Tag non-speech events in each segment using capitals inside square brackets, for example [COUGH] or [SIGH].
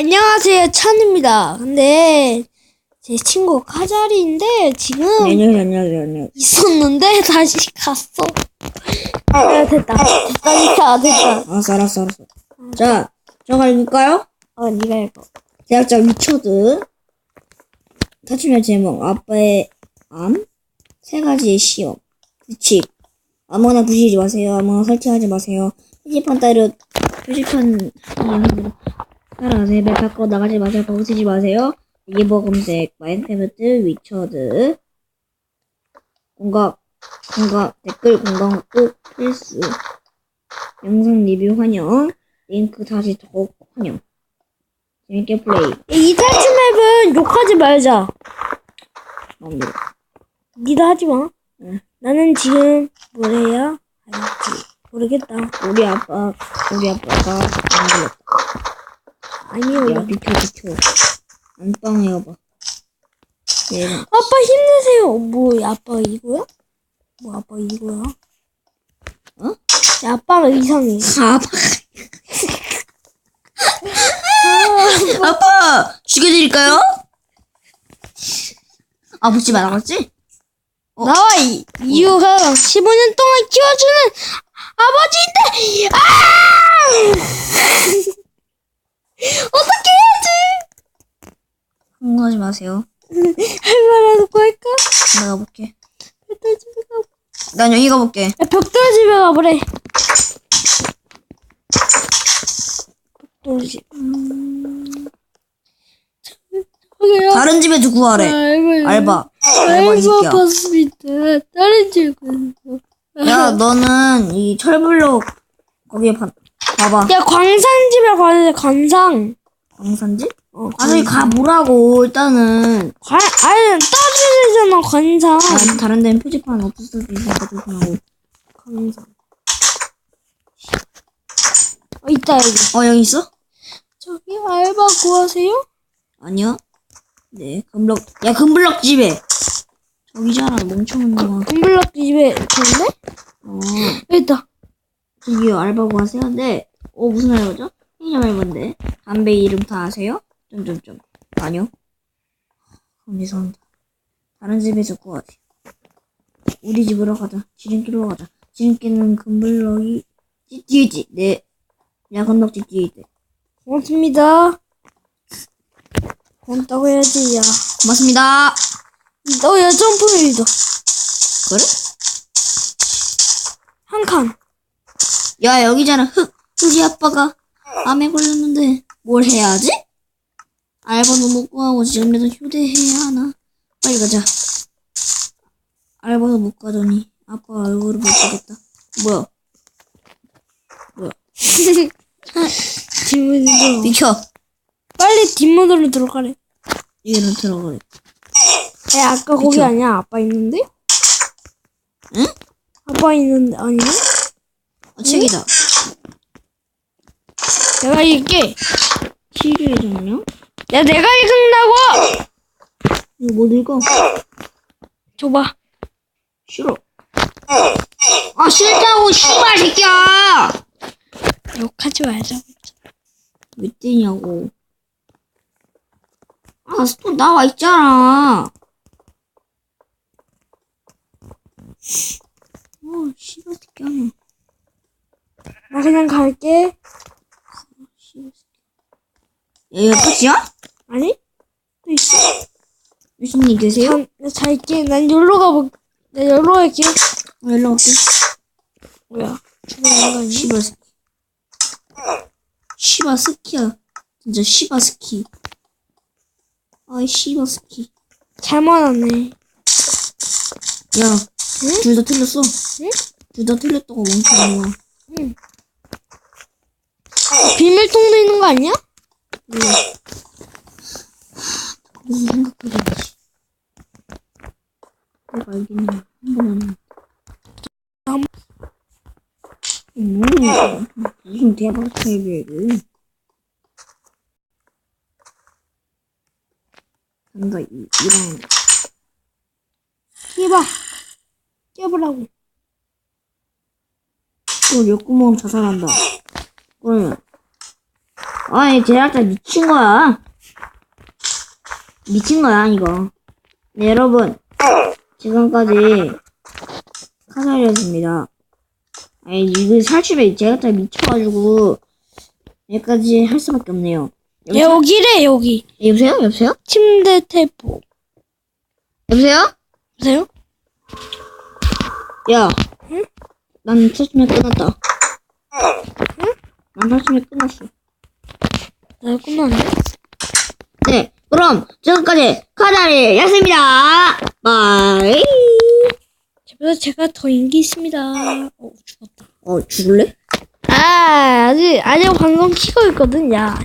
안녕하세요, 찬입니다. 근데 제 친구 카자리인데 지금 아니요, 아니요, 아니요. 있었는데 [LAUGHS] 다시 갔어. 아, 됐다. 됐다, 됐다, 됐다. 알았어, 알았어, 알았어. 자, 저가 읽을까요? 어, 네가 읽어. 대학자 위쳐드. 타치면 제목, 아빠의 암, 세 가지의 시험. 규칙. 아무거나 부시지 마세요. 아무거나 설치하지 마세요. 표지판 따로, 표지판, 따라가세요. 맵 밖으로 나가지 마세요. 쓰지 마세요. 네이버 검색, 마인크래프트, 위쳐드. 공각, 공각, 댓글 공각 꼭 필수. 영상 리뷰 환영. 링크 다시 더욱 환영. 재밌게 플레이. 이 탈출 맵은 욕하지 말자. 마음대로. 니도 하지 마. 응. 나는 지금 뭘 해야 할지 모르겠다. 우리 아빠, 우리 아빠가 안 걸렸다. 아니요. 야, 비켜, 비켜. 안방 해봐. 얘는, 아빠 힘내세요. 뭐, 아빠 이거야? 뭐, 아빠 이거야? 어? 야, 아빠가 이상해. [LAUGHS] 아빠. 아빠! 죽여드릴까요? 아, 묻지 말아봤지? 어. 나와, 이, 이유가 15년 동안 키워주는 아버지인데, 아! 어떻게 해야지? 흥분하지 마세요. 할 말하고 할까? 내가 볼게. 벽돌 집에 가. 난 여기 가볼게. 야, 벽돌 집에 가보래. 벽돌 집. 음. 저기요. 다른 집에도 구하래. 알바. 알바. 알바, 이 알바 새끼야. 봤습니다. 다른 집에. 야, [LAUGHS] 너는 이 철블록, 거기에 봐, 봐봐. 야, 광산 집에 가야 돼, 광산. 광산지? 어, 아, 저기 가보라고, 일단은. 관, 아니, 따지잖아, 관산. 아, 다른 데는 표지판 수도 있으니까 조심하고. 관산. 어, 있다, 여기. 어, 여기 있어? 저기 알바 구하세요? 아니요. 네, 금블럭. 야, 금블럭 집에. 저기잖아, 멍청한 놈아. 금블럭 집에 있는데? 어, 여기 있다. 저기요, 알바 구하세요. 네. 어, 무슨 알바죠? 편의점 알바인데. 담배 이름 다 아세요? 점점점. 아니요. 그럼 죄송합니다. 다른 집에서 구하세요. 우리 집으로 가자. 지름길로 가자. 지름길은 금블럭이 집 뒤에 있지. 네. 야, 건덕집 뒤에 있대. 고맙습니다. 고맙다고 해야지, 야. 고맙습니다. 너, 야, 점프일도. 그래? 한 칸. 야, 여기잖아. 흑, 흑이 아빠가 암에 걸렸는데 뭘 해야지? 알바도 못 구하고 지금이라도 휴대해야 하나? 빨리 가자. 알바도 못 가더니 아빠 얼굴을 못 보겠다. 뭐야? [LAUGHS] 뒷문으로. 비켜. 빨리 뒷문으로 들어가래. 여기로 들어가래. 야, 아까 거기 비켜. 아니야? 아빠 있는데? 응? 아빠 있는데, 아니야? 아, 책이다. 내가 읽게. 치료의 정령? 야, 내가 읽는다고! 이거 못 읽어. 줘봐. 싫어. 아, 싫다고, 씨발, 새끼야! 욕하지 말자. 왜 뛰냐고. 아, 스톤 나와 있잖아. 어, 씨발 새끼 아니야. 나 그냥 갈게. 야, 이거 끝이야? 아니? 또 있어. 무슨 일 계세요? 난, 나 잘게. 난 여기로 가볼, 나 여기로 갈게. 어, 연락 올게. 뭐야. 죽어있는 거 아니야? 씨발 새끼. 씨발 스키야. 진짜 씨발 스키. 아이, 씨발 스키. 잘못 왔네. 야, 응? 둘 다 틀렸어. 응? 둘 다 틀렸다고 멍청한 거야. 비밀통도 있는 거 아니야? 무슨 생각하지? 내가 알겠네. 한 번은. 한- 음, 무슨 대박 스타일이야, 뭔가 이, 이런. 깨봐. 깨보라고. 또 옆구멍 자살한다. 그러면. 아이, 제작자 미친 거야. 미친 거야, 이거. 네, 여러분. 지금까지 카사리였습니다. 아니, 이거 살집에 제작자 미쳐가지고, 여기까지 할 수밖에 없네요. 여보세요? 여기래 여기 여보세요? 여보세요? 침대 텔포 여보세요? 보세요 야. 난 살집에 끝났다. 난 살집에 끝났어. 나 끝났네 네, 그럼 지금까지 카자리였습니다. 바이. 저보다 제가 더 인기 있습니다 어 죽었다 어, 죽을래? 아 아직 아직 방송 키고 있거든 야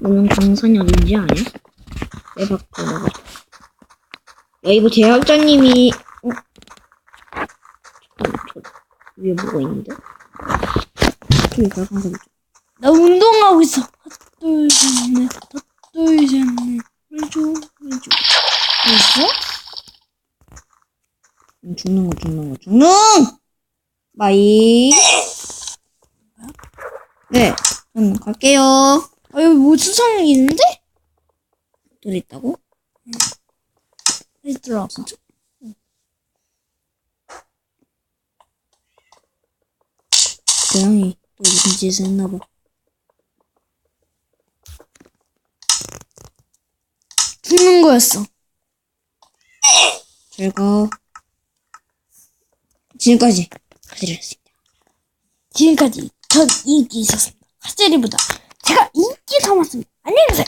너는 강산이 어딘지 아냐? 내 나가. 야, 이거 제작자님이, 어? 잠깐만, 저, 위에 뭐가 있는데? 저기 별강산 나 운동하고 있어. 하나, 둘, 셋, 넷, 하나, 둘, 셋, 넷. 왼쪽, 왼쪽. 있어? 음, 죽는 거, 죽는 거, 죽는! 바이. 네, 음, 갈게요. 아, 여기 뭐 수상이 있는데? 또 있다고? 있더라. 고양이 또 무슨 짓을 했나봐. 죽는 거였어. 잘 가. 지금까지 가드렸습니다. 지금까지 전 인기 있었습니다. 카제리보다 제가 인기 더 많습니다. 안녕히 계세요.